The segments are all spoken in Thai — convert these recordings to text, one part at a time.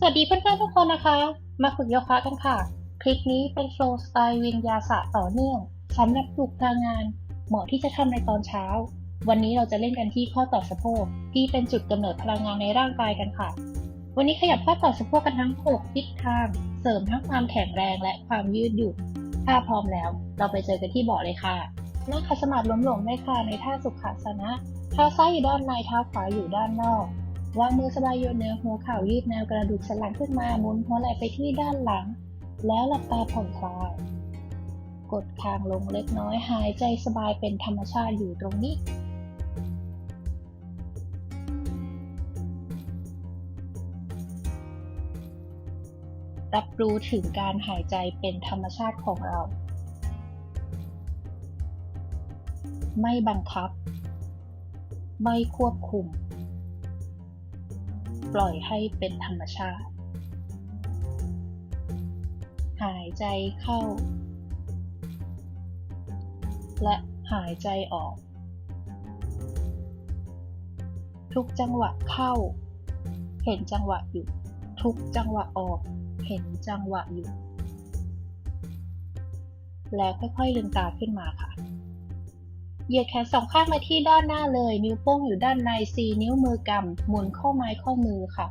สวัสดีเพื่อนๆทุกคนนะคะ มาฝึกโยคะกันค่ะ คลิปนี้เป็นโฟล์สไตล์วินยาสะต่อเนื่องสำหรับปลุกพลังงาน เหมาะที่จะทำในตอนเช้า วันนี้เราจะเล่นกันที่ข้อต่อสะโพกที่เป็นจุดกำเนิดพลังงานในร่างกายกันค่ะ วันนี้ขยับข้อต่อสะโพกกันทั้ง6ทิศทาง เสริมทั้งความแข็งแรงและความยืดหยุ่นถ้าพร้อมแล้ว เราไปเจอกันที่เบาะเลยค่ะนั่งขัดสมาธิล้มลงได้ค่ะในท่าสุขาสนะเท้าซ้ายอยู่ด้านในเท้าขวาอยู่ด้านนอก วางมือสบายโยนเหนือหัวเข่ายืดแนวกระดูกสันหลังขึ้นมาหมุนหัวไหล่ไปที่ด้านหลัง แล้วหลับตาผ่อนคลาย กดคางลงเล็กน้อยหายใจสบายเป็นธรรมชาติอยู่ตรงนี้รับรู้ถึงการหายใจเป็นธรรมชาติของเรา ไม่บังคับ ไม่ควบคุม ปล่อยให้เป็นธรรมชาติ หายใจเข้า และหายใจออก ทุกจังหวะเข้า เห็นจังหวะหยุด ทุกจังหวะออก เห็นจังหวะหยุดแล้วค่อยๆลืมตาขึ้นมาค่ะ เหยียดแขนสองข้างมาที่ด้านหน้าเลย นิ้วโป้งอยู่ด้านใน 4 นิ้วมือกำหมุนข้อไม้ข้อมือค่ะ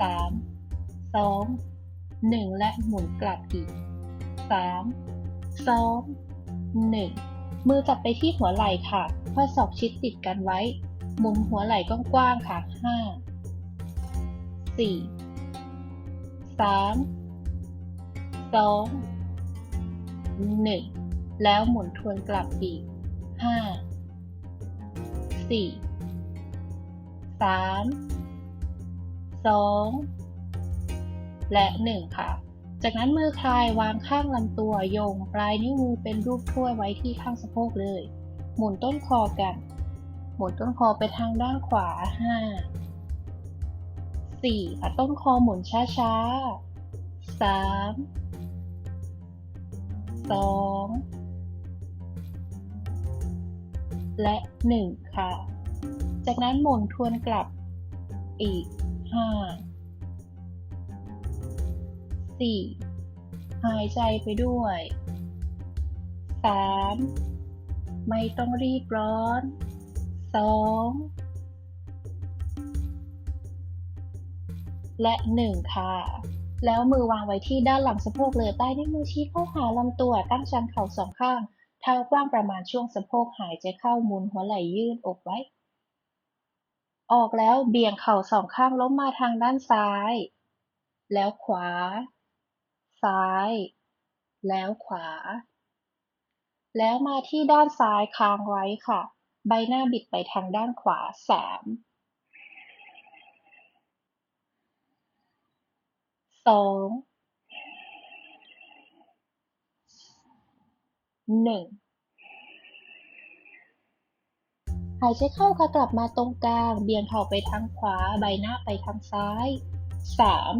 3 2 1 และหมุนกลับอีก 3 2 1 มือจับไปที่หัวไหล่ค่ะข้อศอกชิดติดกันไว้ มุมหัวไหล่กว้างๆค่ะ 5 4 3 2 1 แล้วหมุนทวนกลับอีก ห้าสี่สามสองและหนึ่งค่ะ จากนั้นมือคลายวางข้างลำตัวโยงปลายนิ้วมือเป็นรูปถ้วยไว้ที่ข้างสะโพกเลย หมุนต้นคอกัน หมุนต้นคอไปทางด้านขวาห้าสี่ค่ะต้นคอหมุนช้าๆสามสอง และหนึ่งค่ะ จากนั้นหมุนทวนกลับอีกห้าสี่หายใจไปด้วยสามไม่ต้องรีบร้อนสองและหนึ่งค่ะแล้วมือวางไว้ที่ด้านหลังสะโพกเลยใต้นิ้วมือชี้เข้าหาลำตัวตั้งชันเข่าสองข้าง เท้ากว้างประมาณช่วงสะโพกหายใจเข้าหมุนหัวไหล่ยืดอกไว้ ออกแล้วเบี่ยงเข่าสองข้างล้มมาทางด้านซ้าย แล้วขวา ซ้าย แล้วขวา แล้วมาที่ด้านซ้ายค้างไว้ค่ะ ใบหน้าบิดไปทางด้านขวาสามสอง หนึ่งหายใจเข้าค่ะกลับมาตรงกลาง เบี่ยงเข่าไปทางขวา ใบหน้าไปทางซ้ายสาม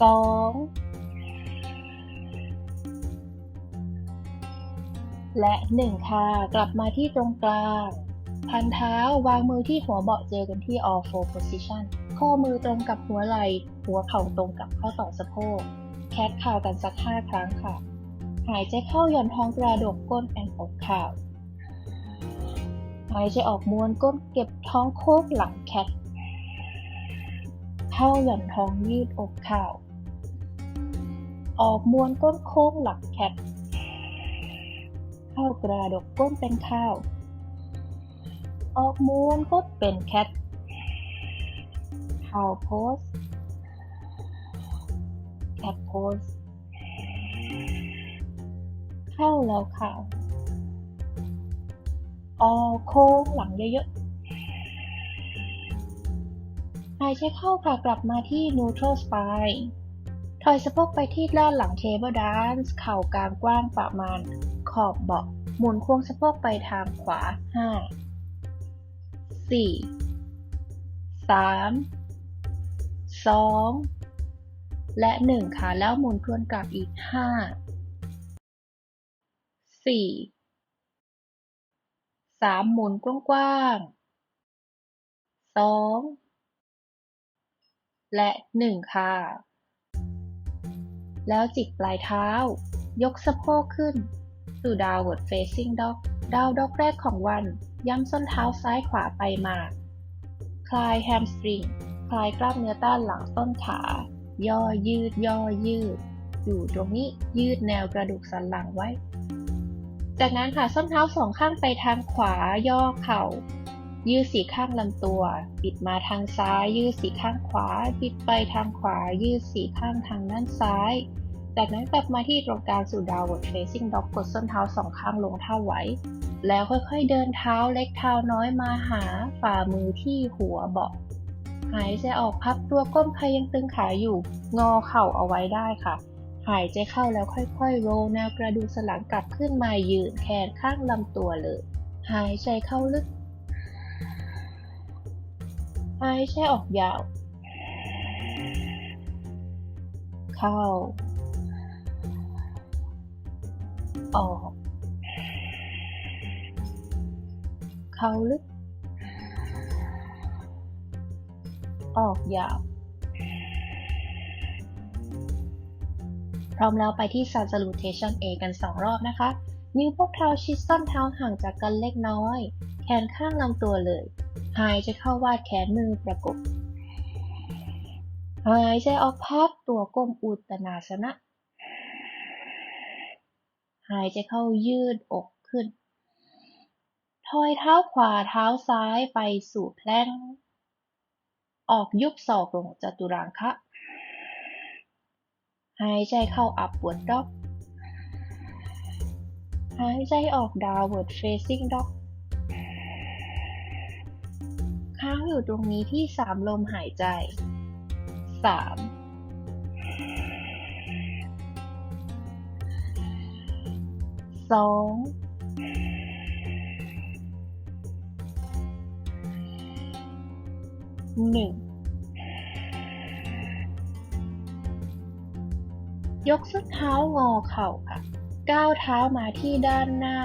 สองและหนึ่งค่ะ กลับมาที่ตรงกลาง พันเท้าวางมือที่หัวเบาะเจอกันที่ all four position ข้อมือตรงกับหัวไหล่ หัวเข่าตรงกับข้อต่อสะโพก แคทข่าวกันสักห้าครั้งค่ะ หายใจเข้าหย่อนท้องกระดกก้นแอนอกข่าว หายใจออกม้วนก้นเก็บท้องโคกหลังแคท เข้าหย่อนท้องยืดอกข่าว ออกม้วนก้นโค้งหลังแคท เข้ากระดกก้นเป็นข้าว ออกม้วนก้นเป็นแคทเข้าโพส แคทโพสเข้าแล้วค่ะ ออโค้งหลังเยอะๆหายใจเข้าค่ะกลับมาที่ neutral spine ถอยสะโพกไปที่ด้านหลัง table dance เข่ากลางกว้างประมาณขอบเบาะหมุนค้งสะโพกไปทางขวา 5 4 3 2 และ 1 ค่ะ แล้วหมุนทวนกลับอีก 5 4 3 หมุนกว้างๆสองและหนึ่งค่ะ แล้วจิกปลายเท้า ยกสะโพกขึ้น สู่ downward facing dog ดาวด็อกแรกของวันย้ำส้นเท้าซ้ายขวาไปมา คลายแฮมสตริง คลายกล้ามเนื้อต้านหลังต้นขา ย่อยืดย่อยืด อยู่ตรงนี้ยืดแนวกระดูกสันหลังไว้ จากนั้นค่ะส้นเท้าสองข้างไปทางขวาย่อเข่า ยืดสีข้างลำตัว บิดมาทางซ้าย ยืดสีข้างขวา บิดไปทางขวา ยืดสีข้างทางด้านซ้าย จากนั้นกลับมาที่ตรงกลางสู่ downward facing dog กดส้นเท้าสองข้างลงเท่าไว้แล้วค่อยๆเดินเท้าเล็กเท้าน้อยมาหาฝ่ามือที่หัวเบาะ หายใจออกพับตัวก้มใครยังตึงขาอยู่ งอเข่าเอาไว้ได้ค่ะ หายใจเข้าแล้วค่อยๆ โรลแนวกระดูกสันหลังกลับขึ้นมายืนแขนข้างลำตัวเลย หายใจเข้าลึก หายใจออกยาว เข้า ออก เข้าลึก ออกยาว พร้อมแล้วไปที่ Sun Salutation A กันสองรอบนะคะ นิ้วพวกเท้าชิดส้นเท้าห่างจากกันเล็กน้อย แขนข้างลำตัวเลย หายใจเข้าวาดแขนมือประกบ หายใจออกพับตัวก้มอุตนาสนะ หายใจเข้ายืดอกขึ้นทอยเท้าขวาเท้าซ้ายไปสู่แพลง ออกยุบศอกลงจัตุรังคะหายใจเข้าอัพ w ว r d dog หายใจออก downward facing dog ค้างอยู่ตรงนี้ที่สามลมหายใจสามสอง หนึ่งยกส้นเท้างอเข่าค่ะ ก้าวเท้ามาที่ด้านหน้า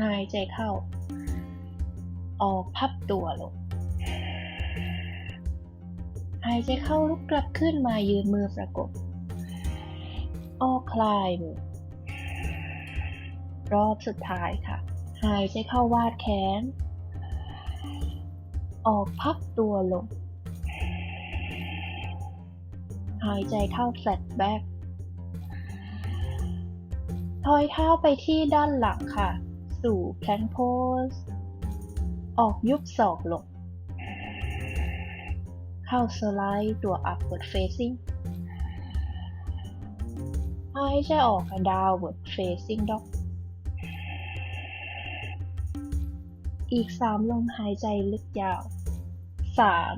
หายใจเข้า ออกพับตัวลง หายใจเข้าลุกกลับขึ้นมายืนมือประกบ ออกคลายมือ รอบสุดท้ายค่ะ หายใจเข้าวาดแขน ออกพับตัวลง หายใจเข้า flat back ถอยเท้าไปที่ด้านหลังค่ะ สู่ plank pose ออกยุบศอกลง เข้าสไลด์ตัว upward facing หายใจออก downward facing dog อีก สามลมหายใจลึกยาวสาม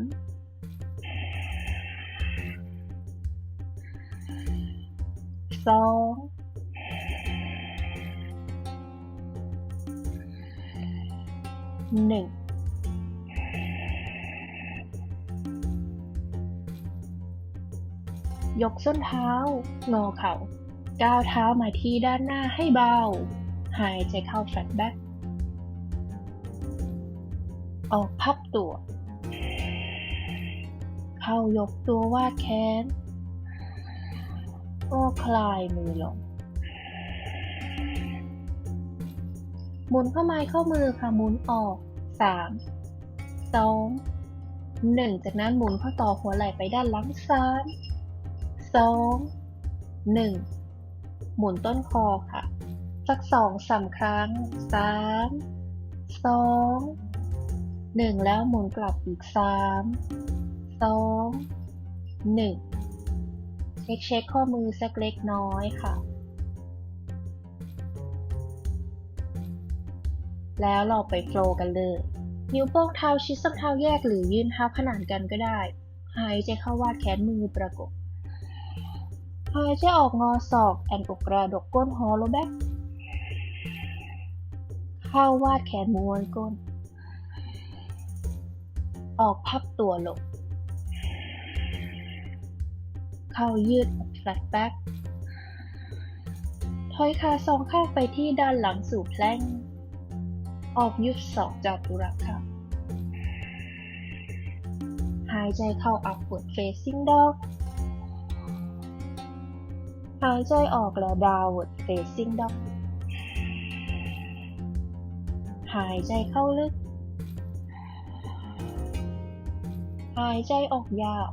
สองหนึ่งยกส้นเท้า งอเข่า ก้าวเท้ามาที่ด้านหน้าให้เบา หายใจเข้า flat back ออกพับตัว เข้ายกตัววาดแขนก็คลายมือลงหมุนข้อไม้ข้อมือค่ะหมุนออกสามสองหนึ่งจากนั้นหมุนข้อต่อหัวไหล่ไปด้านหลังสามสองหนึ่งหมุนต้นคอค่ะ สักสองสามครั้งสา หนึ่งแล้วหมุนกลับอีกสามสองหนึ่งเช็คเช็คข้อมือสักเล็กน้อยค่ะ แล้วเราไปโฟล์กันเลย นิ้วโป้งเท้าชิดส้นเท้าแยกหรือยื่นเท้าขนานกันก็ได้ หายใจเข้าวาดแขนมือประกบ หายใจออกงอศอก แอนอกกระดกก้นฮอลโลแบกเข้าวาดแขนม้วนก้น ออกพับตัวลง เข้ายืด flat back ถอยขาสองข้างไปที่ด้านหลังสู่แพลงออกยุบศอกจากตุรักค่ะ หายใจเข้า upward facing dog หายใจออกแล้ว downward facing dog หายใจเข้าลึกายใจออกยาว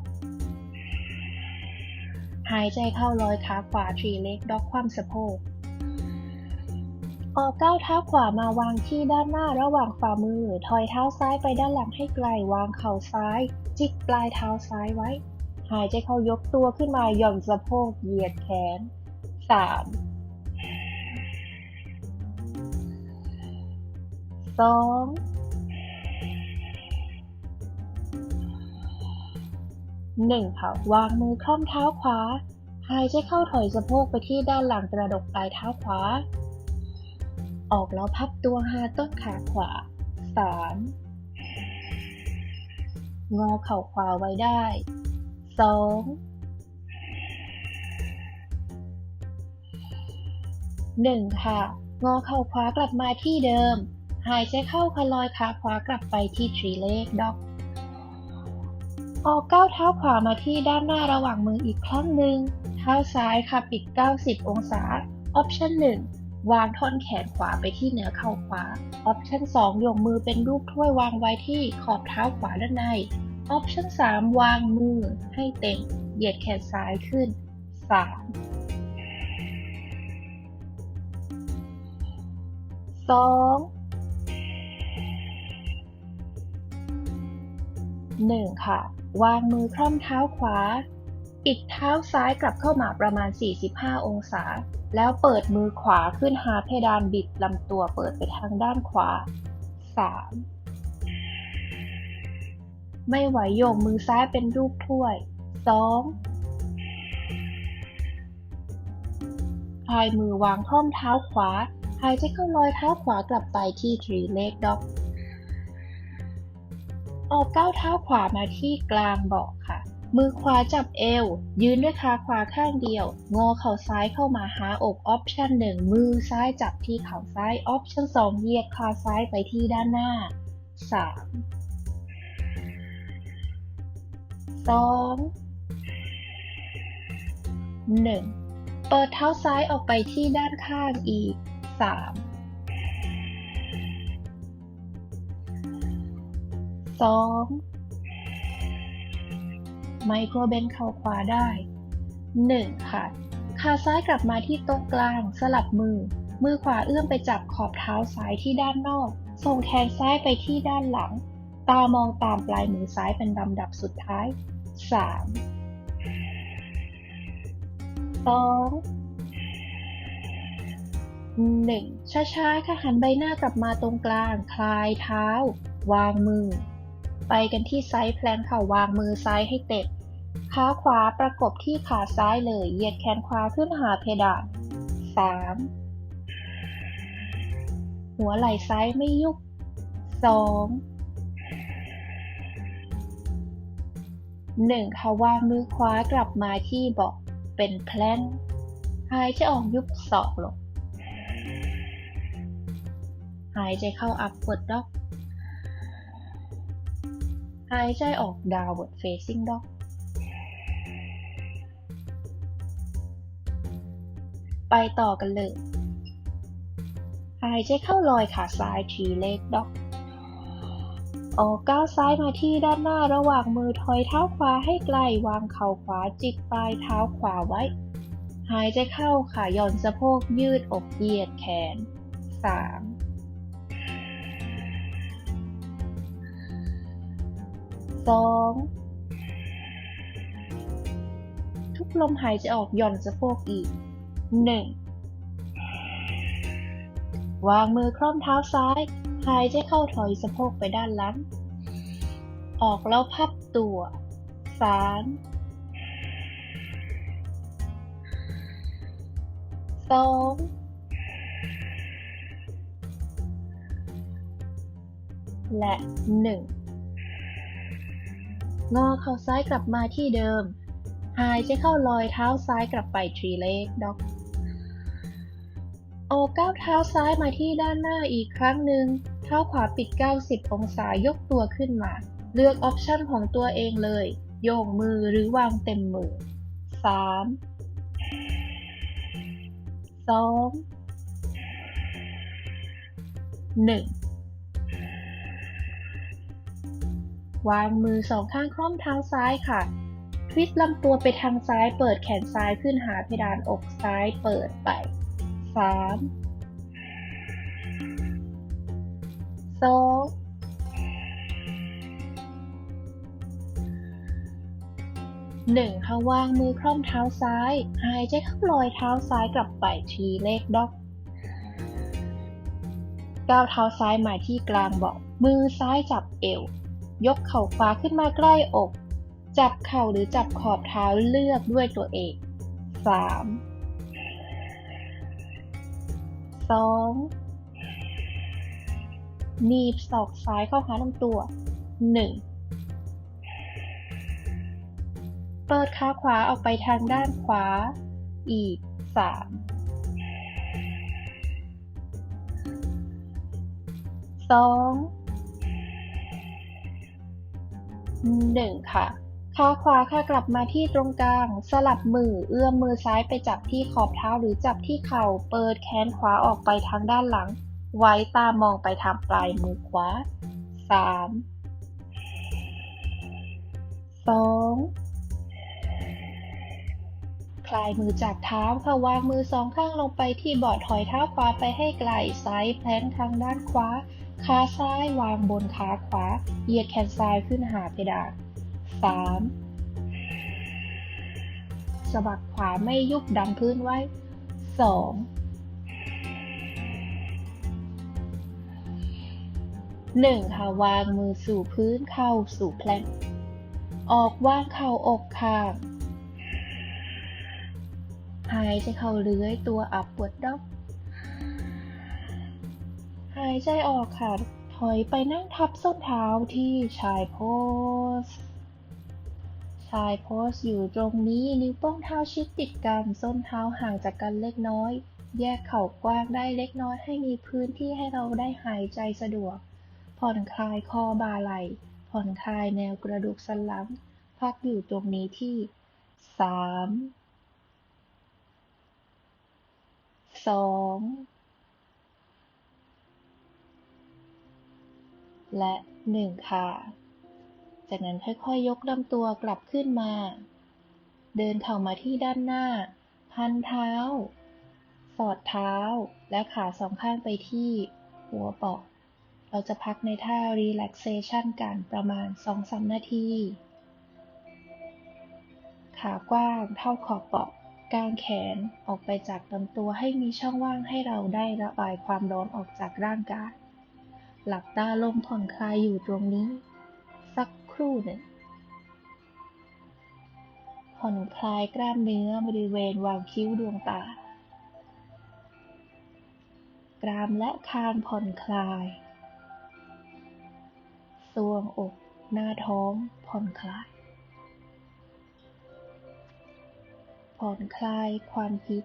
หายใจเข้าลอยขาขวา three leg dog คว่ำสะโพก ออกก้าวเท้าขวามาวางที่ด้านหน้าระหว่างฝ่ามือ ถอยเท้าซ้ายไปด้านหลังให้ไกล วางเข่าซ้าย จิกปลายเท้าซ้ายไว้ หายใจเข้ายกตัวขึ้นมาหย่อนสะโพกเหยียดแขนสา มสองหนึ่งค่ะวางมือคล่อมเท้าขวา หายใจเข้าถอยสะโพกไปที่ด้านหลังกระดกปลายเท้าขวา ออกแล้วพับตัวหาต้นขาขวาสามงอเข่าขวาไว้ได้สองหนึ่งค่ะ งอเข่าขวากลับมาที่เดิม หายใจเข้าคลอยขาขวากลับไปที่ทรีเลกด็อก ออกก้าวเท้าขวามาที่ด้านหน้าระหว่างมืออีกครั้งหนึ่งเท้าซ้ายค่ะปิด 90 องศา ออปชัน1วางท่อนแขนขวาไปที่เหนือเข่าขวา ออปชัน2ยกมือเป็นรูปถ้วยวางไว้ที่ขอบเท้าขวาด้านใน ออปชัน3วางมือให้เต็ม เหยียดแขนซ้ายขึ้น 3 2 1ค่ะ วางมือคล่อมเท้าขวา ปิดเท้าซ้ายกลับเข้ามาประมาณ 45 องศา แล้วเปิดมือขวาขึ้นหาเพดานบิดลำตัวเปิดไปทางด้านขวา 3 ไม่ไหวโยกมือซ้ายเป็นรูปถ้วย 2พายมือวางคล่อมเท้าขวา หายใจเข้าลอยเท้าขวากลับไปที่ three leg dog ออกก้าวเท้าขวามาที่กลางเบาะค่ะ มือขวาจับเอว ยืนด้วยขาขวาข้างเดียว งอเข่าซ้ายเข้ามาหาอกออปชั่นหนึ่งมือซ้ายจับที่เข่าซ้ายออปชั่นสองเหยียดขาซ้ายไปที่ด้านหน้าสามสองหนึ่งเปิดเท้าซ้ายออกไปที่ด้านข้างอีกส สองไมโครเบนเข่าขวาได้หนึ่งค่ะ ขาซ้ายกลับมาที่โต๊ะกลาง สลับมือ มือขวาเอื้อมไปจับขอบเท้าซ้ายที่ด้านนอก ส่งแขนซ้ายไปที่ด้านหลัง ตามองตามปลายมือซ้ายเป็นลำดับสุดท้ายสามสองหนึ่งช้าๆค่ะหันใบหน้ากลับมาตรงกลาง คลายเท้า วางมือ ไปกันที่ไซส์แพลนค่ะวางมือซ้ายให้เต็มขาขวาประกบที่ขาซ้ายเลย เหยียดแขนขวาขึ้นหาเพดานสามหัวไหล่ซ้ายไม่ยุบสองหนึ่งค่ะวางมือขวากลับมาที่เบาะเป็นแพลนหายใจออกยุบศอกลง หายใจเข้า upward dog หายใจออก downward facing dog ไปต่อกันเลย หายใจเข้าลอยขาซ้าย three leg dog ออกก้าวซ้ายมาที่ด้านหน้าระหว่างมือถอยเท้าขวาให้ไกลวางเข่าขวาจิกปลายเท้าขวาไว้ หายใจเข้าขาย่อนสะโพกยืดอกเหยียดแขน 3 2ทุกลมหายใจออกหย่อนสะโพกอีก1วางมือคล่อมเท้าซ้าย หายใจเข้าถอยสะโพกไปด้านหลัง ออกแล้วพับตัวสามสองและหนึ่ง งอเข่าซ้ายกลับมาที่เดิม หายใจเข้าลอยเท้าซ้ายกลับไป three leg dog โอกก้าวเท้าซ้ายมาที่ด้านหน้าอีกครั้งหนึ่ง เท้าขวาปิด 90 องศายกตัวขึ้นมา เลือกออปชันของตัวเองเลย โยงมือหรือวางเต็มมือ 3 2 1 วางมือสองข้างคล่อมเท้าซ้ายค่ะทวิสต์ลำตัวไปทางซ้าย เปิดแขนซ้ายขึ้นหาเพดานอกซ้ายเปิดไป 3 2หนึ่งค่ะวางมือคล่อมเท้าซ้าย หายใจเข้าลอยเท้าซ้ายกลับไปทีเลขด็อกก้าวเท้าซ้ายมาที่กลางเบาะมือซ้ายจับเอว ยกเข่าขวาขึ้นมาใกล้อก จับเข่าหรือจับขอบเท้าเลือกด้วยตัวเองสามสองหนีบศอกซ้ายเข้าหาลำตัวหนึ่งเปิดขาขวาออกไปทางด้านขวา อีกสา หนึ่งค่ะขาขวาค่ะกลับมาที่ตรงกลาง สลับมือเอื้อมมือซ้ายไปจับที่ขอบเท้าหรือจับที่เข่า เปิดแขนขวาออกไปทางด้านหลัง ไว้ตามองไปทางปลายมือขวาสามสองคลายมือจากเท้าค่ะวางมือสองข้างลงไปที่เบาะถอยเท้าขวาไปให้ไกลไซด์แพลนทางด้านขวา ขาซ้ายวางบนขาขวา เหยียดแขนซ้ายขึ้นหาเพดานสามสะบักขวาไม่ยุบดันพื้นไว้สองหนึ่งค่ะวางมือสู่พื้นเข้าสู่แพลนออกว่างเข่าอกข้างหายใจเข้าเลื้อยตัวอับปวดดอก หายใจออกค่ะ ถอยไปนั่งทับส้นเท้าที่ชายโพส ชายโพสอยู่ตรงนี้นิ้วโป้งเท้าชิดติดกัน ส้นเท้าห่างจากกันเล็กน้อย แยกเข่ากว้างได้เล็กน้อยให้มีพื้นที่ให้เราได้หายใจสะดวก ผ่อนคลายคอบ่าไหล่ผ่อนคลายแนวกระดูกสันหลัง พักอยู่ตรงนี้ที่สามสอง และหนึ่งค่ะ จากนั้นค่อยๆยกลำตัวกลับขึ้นมา เดินเข่ามาที่ด้านหน้า พันเท้า สอดเท้า และขาสองข้างไปที่หัวเบาะเราจะพักในท่า relaxation กันประมาณ 2-3 นาที ขากว้างเท่าขอบเบาะกางแขนออกไปจากลำตัวให้มีช่องว่างให้เราได้ระบายความร้อนออกจากร่างกาย หลับตาลงผ่อนคลายอยู่ตรงนี้ สักครู่หนึ่ง ผ่อนคลายกล้ามเนื้อบริเวณวางคิ้วดวงตา กรามและคางผ่อนคลายทรวงอก หน้าท้องผ่อนคลาย ผ่อนคลายความคิด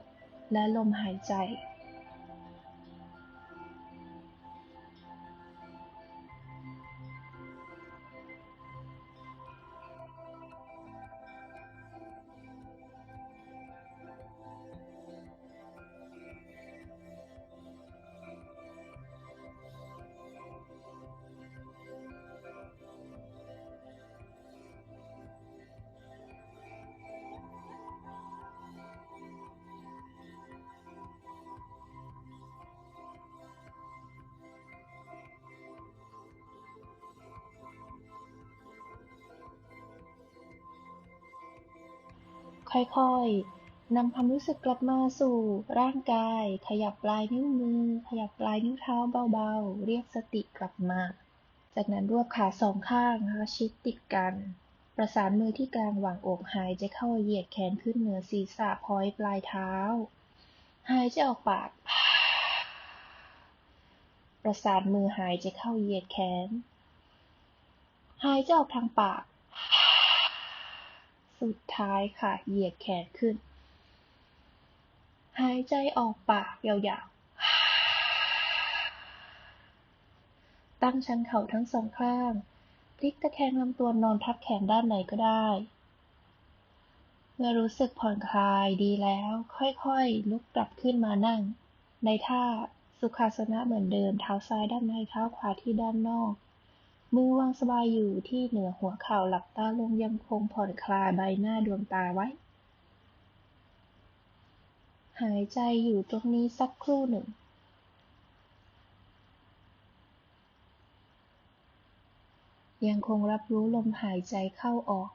และลมหายใจ ค่อยๆนำความรู้สึกกลับมาสู่ร่างกาย ขยับปลายนิ้วมือ ขยับปลายนิ้วเท้าเบาๆ เรียกสติกลับมา จากนั้นรวบขาสองข้างนะคะชิดติดกัน ประสานมือที่กลางหว่างอกหายใจเข้าเหยียดแขนขึ้นเหนือศีรษะพอยปลายเท้า หายใจออกปาก ประสานมือหายใจเข้าเหยียดแขน หายใจออกทางปาก สุดท้ายค่ะ เหยียดแขนขึ้น หายใจออกปากยาวๆ ตั้งชันเข่าทั้งสองข้าง พลิกตะแคงลำตัวนอนทับแขนด้านไหนก็ได้ เมื่อรู้สึกผ่อนคลายดีแล้ว ค่อยๆ ลุกกลับขึ้นมานั่ง ในท่าสุขาสนะเหมือนเดิม เท้าซ้ายด้านในเท้าขวาที่ด้านนอก มือวางสบายอยู่ที่เหนือหัวเข่าหลับตาลงยังคงผ่อนคลายใบหน้าดวงตาไว้ หายใจอยู่ตรงนี้สักครู่หนึ่งยังคงรับรู้ลมหายใจเข้าออก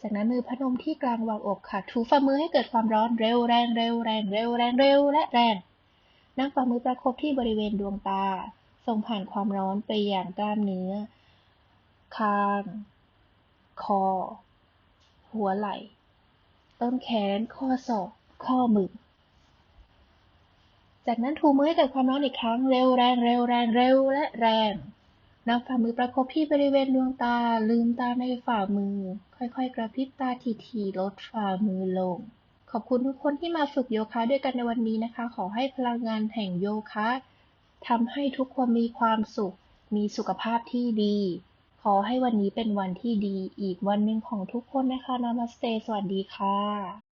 จากนั้นมือพนมที่กลางวางอกค่ะ ถูฝ่ามือให้เกิดความร้อนเร็วแรงเร็วแรงเร็วแรงเร็วและแรงนั่งฝ่ามือประคบที่บริเวณดวงตา ส่งผ่านความร้อนไปอย่างกล้ามเนื้อ คาง คอ หัวไหล่ต้นแขน ข้อศอก ข้อมือ จากนั้นถูมือให้เกิดความร้อนอีกครั้ง เร็วแรงเร็วแรงเร็วและแรง นำฝ่ามือประคบที่บริเวณดวงตา ลืมตาในฝ่ามือ ค่อยๆ กระพริบตาทีๆลดฝ่ามือลง ขอบคุณทุกคนที่มาฝึกโยคะด้วยกันในวันนี้นะคะ ขอให้พลังงานแห่งโยคะทำให้ทุกคนมีความสุข มีสุขภาพที่ดี ขอให้วันนี้เป็นวันที่ดีอีกวันหนึ่งของทุกคนนะคะนามาสเต สวัสดีค่ะ